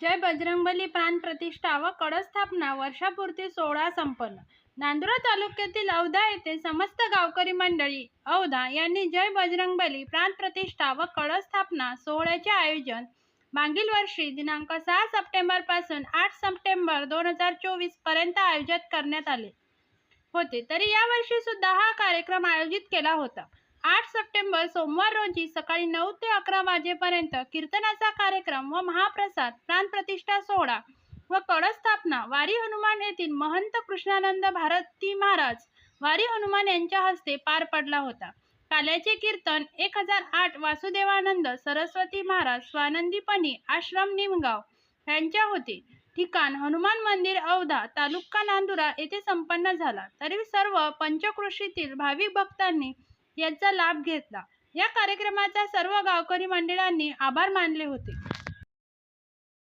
जय बजरंगबली प्राण प्रतिष्ठा व कडस्थापना वर्षापूर्ती सोहळा संपन्न. नांदुरा तालुक्यातील औधा येथे समस्त गावकरी मंडळी औधा यांनी जय बजरंगबली प्राण प्रतिष्ठा व कडस्थापना सोहळ्याचे आयोजन मागील वर्षी दिनांक सहा सप्टेंबरपासून आठ सप्टेंबर दोन हजार चोवीसपर्यंत आयोजित करण्यात आले होते. तरी यावर्षी सुद्धा हा कार्यक्रम आयोजित केला होता. आठ सप्टेंबर सोमवार रोजी सकाळी नऊ ते अकरा वाजेपर्यंत कीर्तनाचा कार्यक्रम व महाप्रसाद प्राणप्रतिष्ठा सोहळा व कळस्थापना वारी हनुमान येथील महंत कृष्णानंद भारती महाराज वारी हनुमान यांच्या हस्ते पार पडला होता. काल्याचे कीर्तन एक हजार आठ वासुदेवानंद सरस्वती महाराज स्वानंदीपणी आश्रम निमगाव यांच्या होते. ठिकाण हनुमान मंदिर औधा तालुका नांदुरा येथे संपन्न झाला. तरी सर्व पंचकृषीतील भाविक भक्तांनी याचा लाभ घेतला. या कार्यक्रमाचा सर्व गावकरी मंडळांनी आभार मानले होते.